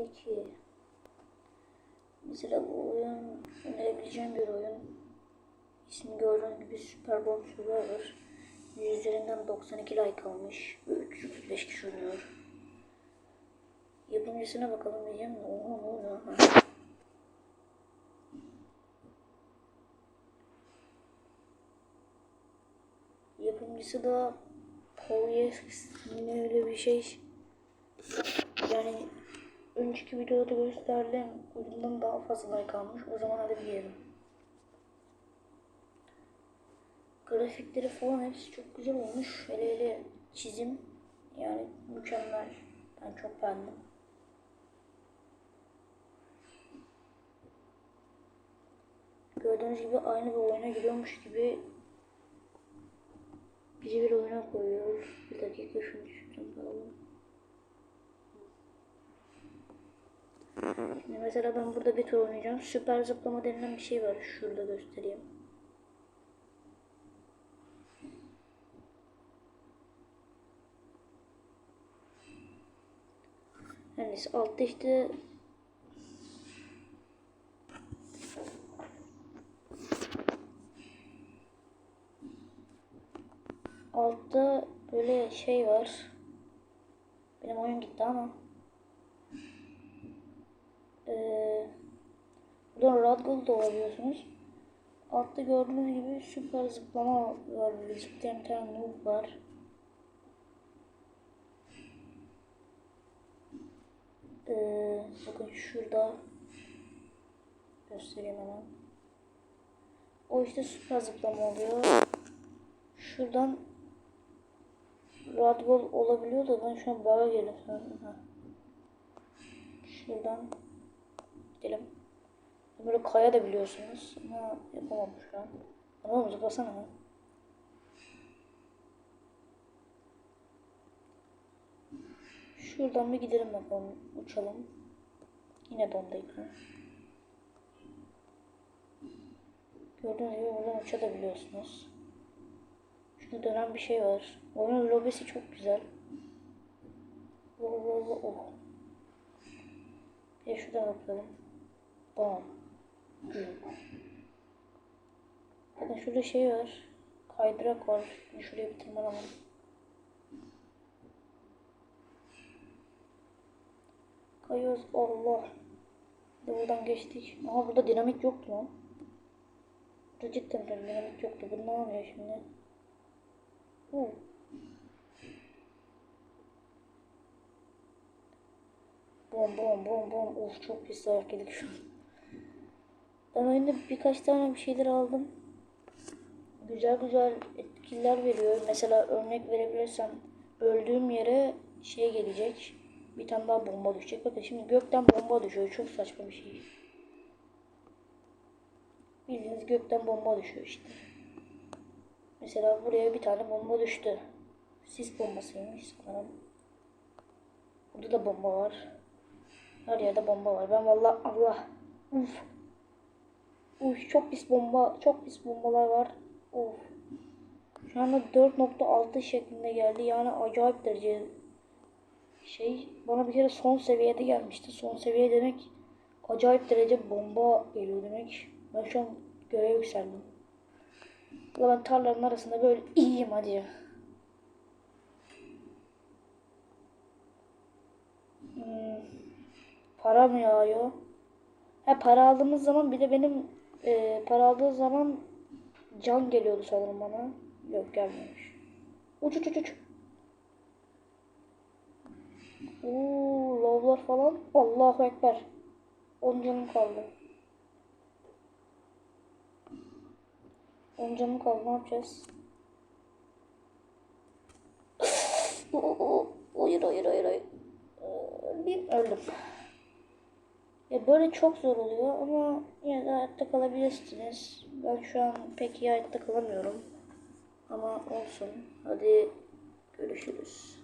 geldi ki? Mesela bu oyun önerebileceğim bir oyun. İsmi gördüğünüz gibi Super Bowl Survivor. Yüzlerinden 92 like almış. ve 335 kişi oynuyor. Yapımcısına bakalım diyeceğim. de, Oha ne oluyor? Ha. Yapımcısı da yine öyle bir şey. Yani önceki videoda gösterdiğim oyundan daha fazla like almış. O zaman hadi diyelim. Grafikleri falan hepsi çok güzel olmuş. Hele hele çizim yani mükemmel. Ben çok beğendim. Gördüğünüz gibi aynı bir oyuna giriyormuş gibi bizi bir oyuna koyuyor. Bir dakika şunu şuradan alalım. Şimdi mesela ben burada bir tur oynayacağım. Süper zıplama denilen bir şey var. Şurada göstereyim. Yani altta işte altta böyle şey var. Benim oyun gitti ama. Ee, buradan Rad Gold da alabiliyorsunuz. Altta gördüğünüz gibi süper zıplama var. Zıplayan bir tane noob var. Ee, bakın şurada göstereyim hemen. O işte süper zıplama oluyor. Şuradan Radgol olabiliyor da ben şu an bağa. Ha. Şuradan gidelim. Böyle kaya da biliyorsunuz ama yapamam şu an. Ama zıplasana ha. Şuradan bir gidelim bakalım. Uçalım. Yine ekran. Gördüğünüz gibi buradan uçabiliyorsunuz. Şurada dönen bir şey var. Oyunun lobisi çok güzel. Oh, oh, oh. Bir şuradan bakalım. Bam. Bakın şurada şey var. Kaydırak var. Şuraya bir tırmanalım. Kayıyoruz. Allah. De buradan geçtik. Ama burada dinamit yoktu lan. Burada cidden dinamit yoktu. Bu ne oluyor şimdi? Oo. Bom bom bom bom. Of çok pis dayak yedik şu an. Ben oyunda birkaç tane bir şeyler aldım. Güzel güzel etkiler veriyor. Mesela örnek verebilirsem öldüğüm yere şey gelecek. Bir tane daha bomba düşecek. Bakın şimdi gökten bomba düşüyor. Çok saçma bir şey. Bildiğiniz gökten bomba düşüyor işte. Mesela buraya bir tane bomba düştü. Sis bombasıymış sanırım. Burada da bomba var. Her yerde bomba var. Ben vallahi Allah. Uf. Uf çok pis bomba. Çok pis bombalar var. Of. Şu anda 4.6 şeklinde geldi. Yani acayip derece şey. Bana bir kere son seviyede gelmişti. Son seviye demek acayip derece bomba geliyor demek. Ben şu an göğe yükseldim. Ulan ben tarlanın arasında böyle iyiyim hadi ya. Hmm. Para mı yağıyor? Ha para aldığımız zaman bir de benim e, para aldığı zaman can geliyordu sanırım bana. Yok gelmemiş. Uç uç uç uç. Uuu lavlar falan. Allahu Ekber. 10 canım kaldı. 10 canım kaldı ne yapacağız? Hayır hayır hayır hayır. Ee, Bir öldüm. Ya böyle çok zor oluyor ama yine de hayatta kalabilirsiniz. Ben şu an pek iyi hayatta kalamıyorum. Ama olsun. Hadi görüşürüz.